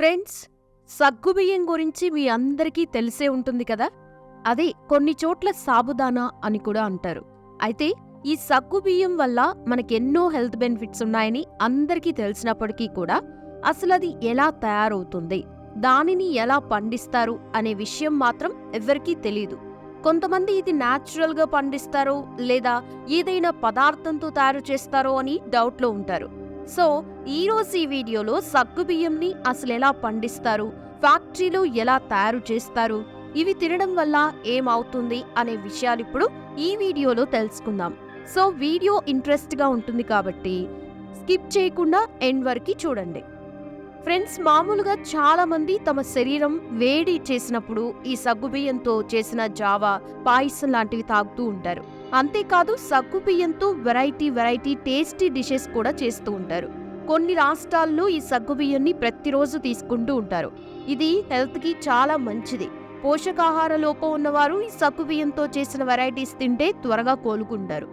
Friends సగ్గుబియ్యం గురించి మీ అందరికీ తెలిసే ఉంటుంది కదా? అదే కొన్ని చోట్ల సాబుదానా అని కూడా అంటారు. అయితే ఈ సగ్గుబియ్యం వల్ల మనకెన్నో హెల్త్ బెనిఫిట్స్ ఉన్నాయని అందరికీ తెలిసినప్పటికీ కూడా అసలు అది ఎలా తయారవుతుంది దానిని ఎలా పండిస్తారు అనే విషయం మాత్రం ఎవరికీ తెలియదు కొంతమంది ఇది న్యాచురల్గా పండిస్తారో లేదా ఏదైనా పదార్థంతో తయారు చేస్తారో అని డౌట్లో ఉంటారు. సో ఈరోజు ఈ వీడియోలో సగ్గుబియ్యంని అసలు ఎలా పండిస్తారు? ఫ్యాక్టరీలో ఎలా తయారు చేస్తారు? ఇవి తినడం వల్ల ఏమవుతుంది అనే విషయాలు ఇప్పుడు ఈ వీడియోలో తెలుసుకుందాం. సో వీడియో ఇంట్రెస్ట్గా ఉంటుంది కాబట్టి స్కిప్ చేయకుండా ఎండ్ వరకు చూడండి. ఫ్రెండ్స్ మామూలుగా చాలామంది తమ శరీరం వేడి చేసినప్పుడు ఈ సగ్గుబియ్యంతో చేసిన జావా పాయసం లాంటివి తాగుతూ ఉంటారు. అంతేకాదు సగ్గుబియ్యంతో వెరైటీ వెరైటీ టేస్టీ డిషెస్ కూడా చేస్తూ ఉంటారు. కొన్ని రాష్ట్రాల్లో ఈ సగ్గుబియ్యాన్ని ప్రతిరోజు తీసుకుంటూ ఉంటారు. ఇది హెల్త్కి చాలా మంచిది. పోషకాహార లోపం ఉన్నవారు ఈ సగ్గుబియ్యంతో చేసిన వెరైటీస్ తింటే త్వరగా కోలుకుంటారు.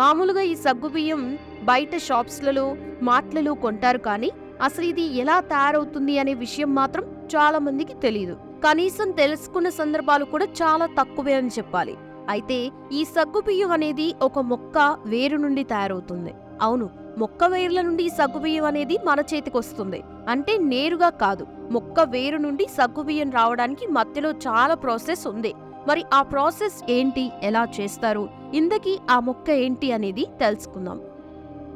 మామూలుగా ఈ సగ్గుబియ్యం బయట షాప్స్లలో మార్ట్లలో కొంటారు కానీ అసలు ఇది ఎలా తయారవుతుంది అనే విషయం మాత్రం చాలా మందికి తెలియదు కనీసం తెలుసుకున్న సందర్భాలు కూడా చాలా తక్కువే అని చెప్పాలి. అయితే ఈ సగ్గుబియ్యం అనేది ఒక మొక్క వేరు నుండి తయారవుతుంది. అవును మొక్క వేర్ల నుండి సగ్గుబియ్యం అనేది మన చేతికొస్తుంది అంటే నేరుగా కాదు. మొక్క వేరు నుండి సగ్గుబియ్యం రావడానికి మధ్యలో చాలా ప్రాసెస్ ఉంది. మరి ఆ ప్రాసెస్ ఏంటి? ఎలా చేస్తారు? ఇందకి ఆ మొక్క ఏంటి అనేది తెలుసుకుందాం.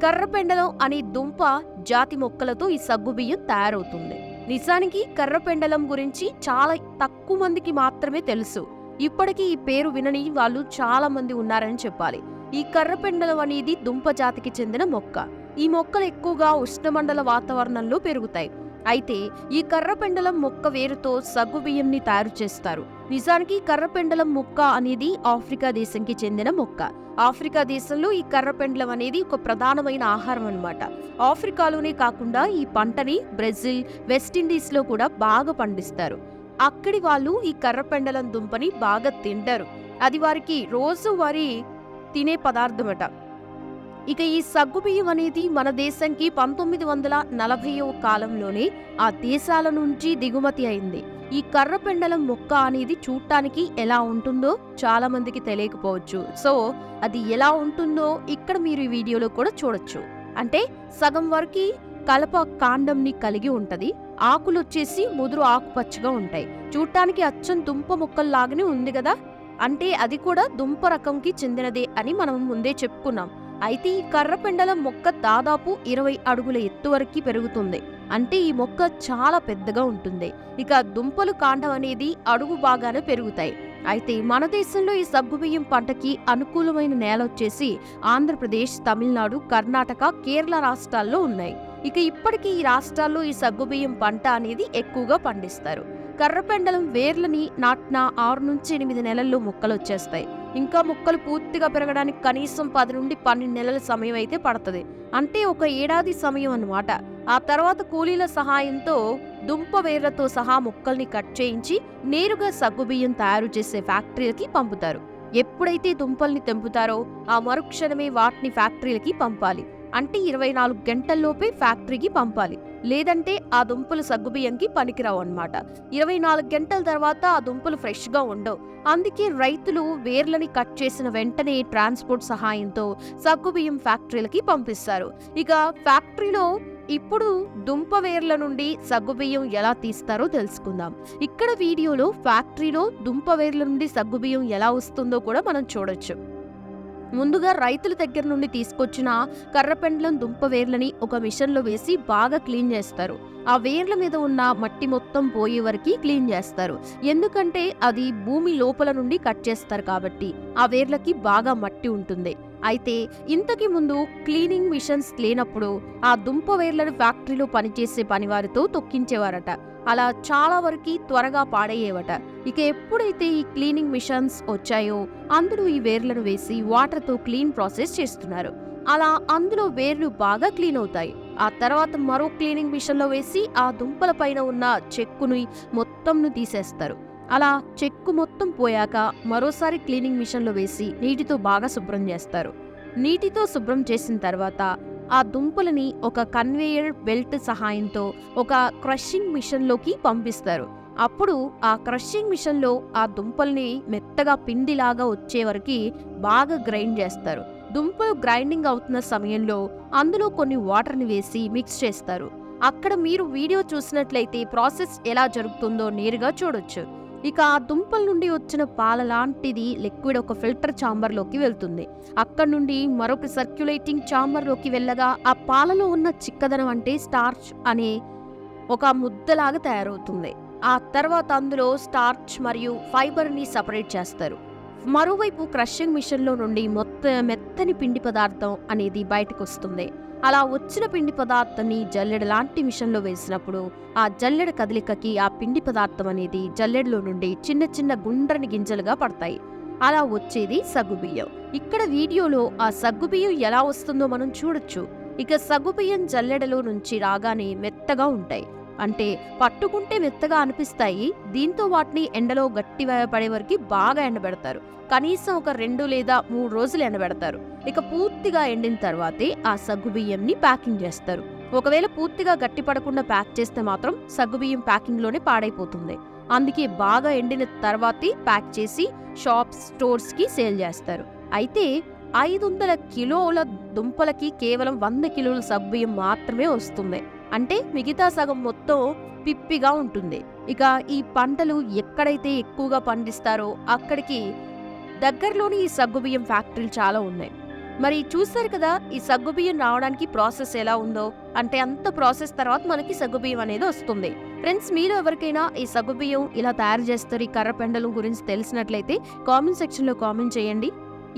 కర్రపెండలం అనే దుంప జాతి మొక్కలతో ఈ సగ్గుబియ్యం తయారవుతుంది. నిజానికి కర్రపెండలం గురించి చాలా తక్కువ మందికి మాత్రమే తెలుసు. ఇప్పటికీ ఈ పేరు వినని వాళ్ళు చాలా మంది ఉన్నారని చెప్పాలి. ఈ కర్రపెండలం అనేది దుంప జాతికి చెందిన మొక్క. ఈ మొక్కలు ఎక్కువగా ఉష్ణమండల వాతావరణంలో పెరుగుతాయి. అయితే ఈ కర్రపెండలం మొక్క వేరుతో సగ్గు బియ్యంని తయారు చేస్తారు. నిజానికి కర్రపెండలం మొక్క అనేది ఆఫ్రికా దేశంకి చెందిన మొక్క. ఆఫ్రికా దేశంలో ఈ కర్రపెండలం అనేది ఒక ప్రధానమైన ఆహారం అనమాట ఆఫ్రికాలోనే కాకుండా ఈ పంటని బ్రెజిల్ వెస్టిండీస్లో కూడా బాగా పండిస్తారు. అక్కడి వాళ్ళు ఈ కర్రపెండలం దుంపని బాగా తింటారు. అది వారికి రోజు వారి తినే పదార్థమట. ఇక ఈ సగ్గుబియ్యం అనేది మన దేశంకి పంతొమ్మిది వందల నలభైవ కాలంలోనే ఆ దేశాల నుంచి దిగుమతి అయింది. ఈ కర్రపెండలం మొక్క అనేది చూడటానికి ఎలా ఉంటుందో చాలా మందికి తెలియకపోవచ్చు. సో అది ఎలా ఉంటుందో ఇక్కడ మీరు ఈ వీడియోలో కూడా చూడొచ్చు. అంటే సగం వరకు కలప కాండంని కలిగి ఉంటది. ఆకులు వచ్చేసి ముదురు ఆకుపచ్చగా ఉంటాయి. చూడటానికి అచ్చం దుంప మొక్కల్లాగానే ఉంది కదా? అంటే అది కూడా దుంప రకంకి చెందినదే అని మనం ముందే చెప్పుకున్నాం. అయితే ఈ కర్రపెండలం మొక్క దాదాపు ఇరవై అడుగుల ఎత్తు వరకు పెరుగుతుంది. అంటే ఈ మొక్క చాలా పెద్దగా ఉంటుంది. ఇక దుంపలు కాండం అనేది అడుగు బాగానే పెరుగుతాయి. అయితే మన దేశంలో ఈ సగ్గుబియ్యం పంటకి అనుకూలమైన నేల వచ్చేసి ఆంధ్రప్రదేశ్ తమిళనాడు కర్ణాటక కేరళ రాష్ట్రాల్లో ఉన్నాయి. ఇక ఇప్పటికీ ఈ రాష్ట్రాల్లో ఈ సగ్గుబియ్యం పంట అనేది ఎక్కువగా పండిస్తారు. కర్రపెండలం వేర్లని నాటిన ఆరు నుంచి ఎనిమిది నెలల్లో మొక్కలు వచ్చేస్తాయి ఇంకా మొక్కలు పూర్తిగా పెరగడానికి కనీసం పది నుండి పన్నెండు నెలల సమయం అయితే పడుతుంది. అంటే ఒక ఏడాది సమయం అన్నమాట. ఆ తర్వాత కూలీల సహాయంతో దుంప వేర్లతో సహా మొక్కల్ని కట్ చేయించి నేరుగా సగ్గుబియ్యం తయారు చేసే ఫ్యాక్టరీలకి పంపుతారు. ఎప్పుడైతే దుంపల్ని తెంపుతారో ఆ మరుక్షణమే వాటిని ఫ్యాక్టరీలకి పంపాలి. అంటే ఇరవై నాలుగు గంటల్లోపే ఫ్యాక్టరీకి పంపాలి. లేదంటే ఆ దుంపలు సగ్గుబియ్యంకి పనికిరావు అన్నమాట. ఇరవై నాలుగు గంటల తర్వాత ఆ దుంపలు ఫ్రెష్గా ఉండవు. అందుకే రైతులు వేర్లని కట్ చేసిన వెంటనే ట్రాన్స్పోర్ట్ సహాయంతో సగ్గుబియ్యం ఫ్యాక్టరీలకి పంపిస్తారు. ఇక ఫ్యాక్టరీలో ఇప్పుడు దుంప వేర్ల నుండి సగ్గుబియ్యం ఎలా తీస్తారో తెలుసుకుందాం. ఇక్కడ వీడియోలో ఫ్యాక్టరీలో దుంప వేర్ల నుండి సగ్గుబియ్యం ఎలా వస్తుందో కూడా మనం చూడొచ్చు. ముందుగా రైతుల దగ్గర నుండి తీసుకొచ్చిన కర్రపెండ్లం దుంప వేర్లని ఒక మిషన్లో వేసి బాగా క్లీన్ చేస్తారు. ఆ వేర్ల మీద ఉన్న మట్టి మొత్తం పోయే వరకు క్లీన్ చేస్తారు. ఎందుకంటే అది భూమి లోపల నుండి కట్ చేస్తారు కాబట్టి ఆ వేర్లకి బాగా మట్టి ఉంటుంది. అయితే ఇంతకి ముందు క్లీనింగ్ మిషన్స్ లేనప్పుడు ఆ దుంప వేర్లను ఫ్యాక్టరీలో పనిచేసే పనివారితో తొక్కించేవారట. అలా చాలా వరకు త్వరగా పాడయ్యేవట. ఇక ఎప్పుడైతే ఈ క్లీనింగ్ మిషన్స్ వచ్చాయో అందులో ఈ వేర్లను వేసి వాటర్తో క్లీన్ ప్రాసెస్ చేస్తున్నారు. అలా అందులో వేర్లు బాగా క్లీన్ అవుతాయి. ఆ తర్వాత మరో క్లీనింగ్ మిషన్లో వేసి ఆ దుంపల పైన ఉన్న చెక్కుని మొత్తంను తీసేస్తారు. అలా చెక్కు మొత్తం పోయాక మరోసారి క్లీనింగ్ మిషన్లో వేసి నీటితో బాగా శుభ్రం చేస్తారు. నీటితో శుభ్రం చేసిన తర్వాత ఆ దుంపలని ఒక కన్వేయర్ బెల్ట్ సహాయంతో ఒక క్రషింగ్ మిషన్లోకి పంపిస్తారు. అప్పుడు ఆ క్రషింగ్ మిషన్లో ఆ దుంపల్ని మెత్తగా పిండిలాగా వచ్చే వరకు బాగా గ్రైండ్ చేస్తారు. దుంపలు గ్రైండింగ్ అవుతున్న సమయంలో అందులో కొన్ని వాటర్ని వేసి మిక్స్ చేస్తారు. అక్కడ మీరు వీడియో చూసినట్లయితే ప్రాసెస్ ఎలా జరుగుతుందో నేరుగా చూడొచ్చు. ఇక ఆ దుంపల నుండి వచ్చిన పాల లాంటిది లిక్విడ్ ఒక ఫిల్టర్ చాంబర్లోకి వెళ్తుంది. అక్కడ నుండి మరొక సర్క్యులేటింగ్ చాంబర్లోకి వెళ్ళగా ఆ పాలలో ఉన్న చిక్కదనం అంటే స్టార్చ్ అనే ఒక ముద్దలాగా తయారవుతుంది. ఆ తర్వాత అందులో స్టార్చ్ మరియు ఫైబర్ని సపరేట్ చేస్తారు. మరోవైపు క్రషింగ్ మిషన్లో నుండి మొత్త మెత్తని పిండి పదార్థం అనేది బయటకు వస్తుంది అలా వచ్చిన పిండి పదార్థాన్ని జల్లెడ లాంటి మిషన్లో వేసినప్పుడు ఆ జల్లెడ కదలికకి ఆ పిండి పదార్థం అనేది జల్లెడలో నుండి చిన్న చిన్న గుండ్రని గింజలుగా పడతాయి. అలా వచ్చేది సగ్గుబియ్యం ఇక్కడ వీడియోలో ఆ సగ్గుబియ్యం ఎలా వస్తుందో మనం చూడొచ్చు. ఇక సగ్గుబియ్యం జల్లెడలో నుంచి రాగానే మెత్తగా ఉంటాయి. అంటే పట్టుకుంటే మెత్తగా అనిపిస్తాయి దీంతో వాటిని ఎండలో గట్టి పడే వరకు బాగా ఎండబెడతారు. కనీసం ఒక రెండు లేదా మూడు రోజులు ఎండబెడతారు. ఇక పూర్తిగా ఎండిన తర్వాతే ఆ సగ్గుబియ్యంని ప్యాకింగ్ చేస్తారు. ఒకవేళ పూర్తిగా గట్టి పడకుండా ప్యాక్ చేస్తే మాత్రం సగ్గుబియ్యం ప్యాకింగ్లోనే పాడైపోతుంది. అందుకే బాగా ఎండిన తర్వాతే ప్యాక్ చేసి షాప్స్ స్టోర్స్కి సేల్ చేస్తారు. అయితే ఐదు వందల కిలోల దుంపలకి కేవలం వంద కిలోల సగ్గుబియ్యం మాత్రమే వస్తుంది. అంటే మిగతా సగం మొత్తం పిప్పిగా ఉంటుంది. ఇక ఈ పంటలు ఎక్కడైతే ఎక్కువగా పండిస్తారో అక్కడికి దగ్గరలోని ఈ సగ్గుబియ్యం ఫ్యాక్టరీలు చాలా ఉన్నాయి. మరి చూస్తారు కదా ఈ సగ్గుబియ్యం రావడానికి ప్రాసెస్ ఎలా ఉందో? అంటే అంత ప్రాసెస్ తర్వాత మనకి సగ్గుబియ్యం అనేది వస్తుంది. ఫ్రెండ్స్ మీరు ఎవరికైనా ఈ సగ్గుబియ్యం ఇలా తయారు చేస్తారు ఈ కర్రపెండలం గురించి తెలిసినట్లయితే కామెంట్ సెక్షన్లో కామెంట్ చేయండి.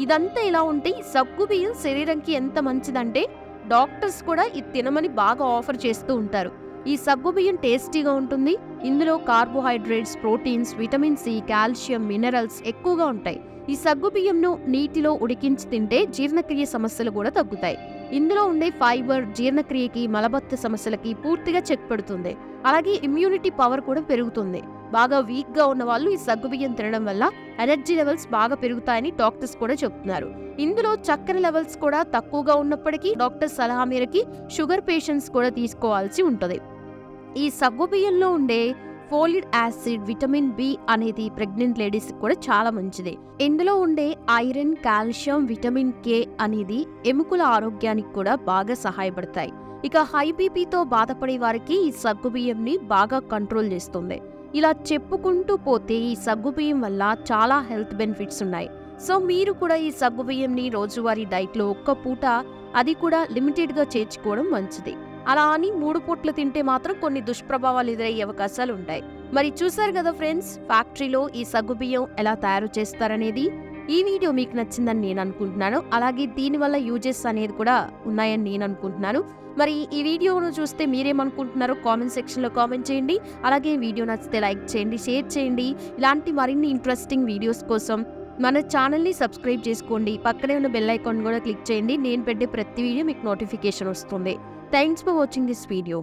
ఇదంతా ఇలా ఉంటే ఈ సగ్గుబియ్యం శరీరంకి ఎంత మంచిదంటే డాక్టర్స్ కూడా ఇది తినమని బాగా ఆఫర్ చేస్తూ ఉంటారు. ఈ సగ్గుబియ్యం టేస్టీగా ఉంటుంది. ఇందులో carbohydrates proteins vitamin C calcium minerals ఎక్కువగా ఉంటాయి. ఈ సగ్గుబియ్యంను నీటిలో ఉడికించి తింటే జీర్ణక్రియ సమస్యలు కూడా తగ్గుతాయి. ఇందులో ఉండే ఫైబర్ జీర్ణక్రియకి మలబద్ధ సమస్యలకి పూర్తిగా చెక్ పెడుతుంది. అలాగే ఇమ్యూనిటీ పవర్ కూడా పెరుగుతుంది. బాగా వీక్గా ఉన్న వాళ్ళు ఈ సగ్గుబియ్యం తినడం వల్ల ఎనర్జీ లెవెల్స్ బాగా పెరుగుతాయని డాక్టర్స్ కూడా చెప్తున్నారు. ఇందులో చక్కెర లెవెల్స్ కూడా తక్కువగా ఉన్నప్పటికీ డాక్టర్ సలహా మేరకి షుగర్ పేషెంట్స్ కూడా తీసుకోవాల్సి ఉంటుంది. ఈ సగ్గుబియ్యంలో ఉండే ఫోలిడ్ యాసిడ్ విటమిన్ బి అనేది ప్రెగ్నెంట్ లేడీస్ కూడా చాలా మంచిది. ఇందులో ఉండే ఐరన్ కాల్షియం విటమిన్ కే అనేది ఎముకల ఆరోగ్యానికి కూడా బాగా సహాయపడతాయి. ఇక హై బీపీతో బాధపడే వారికి ఈ సగ్గుబియ్యంని బాగా కంట్రోల్ చేస్తుంది. ఇలా చెప్పుకుంటూ పోతే ఈ సగ్గుబియ్యం వల్ల చాలా హెల్త్ బెనిఫిట్స్ ఉన్నాయి. సో మీరు కూడా ఈ సగ్గుబియ్యంని రోజువారీ డైట్లో ఒక్క పూట అది కూడా లిమిటెడ్గా చేర్చుకోవడం మంచిది. అలా అని మూడు పూట్లు తింటే మాత్రం కొన్ని దుష్ప్రభావాలు ఎదురయ్యే అవకాశాలు ఉంటాయి. మరి చూసారు కదా ఫ్రెండ్స్ ఫ్యాక్టరీలో ఈ సగ్గుబియ్యం ఎలా తయారు చేస్తారనేది? ఈ వీడియో మీకు నచ్చిందని నేను అనుకుంటున్నాను. అలాగే దీనివల్ల యూజెస్ అనేది కూడా ఉన్నాయని నేను అనుకుంటున్నాను. మరి ఈ వీడియోను చూస్తే మీరేమనుకుంటున్నారో కామెంట్ సెక్షన్లో కామెంట్ చేయండి. అలాగే వీడియో నచ్చితే లైక్ చేయండి షేర్ చేయండి. ఇలాంటి మరిన్ని ఇంట్రెస్టింగ్ వీడియోస్ కోసం మన ఛానల్ని సబ్స్క్రైబ్ చేసుకోండి. పక్కనే ఉన్న బెల్ ఐకాన్ కూడా క్లిక్ చేయండి. నేను పెట్టే ప్రతి వీడియో మీకు నోటిఫికేషన్ వస్తుంది. Thanks for watching this video.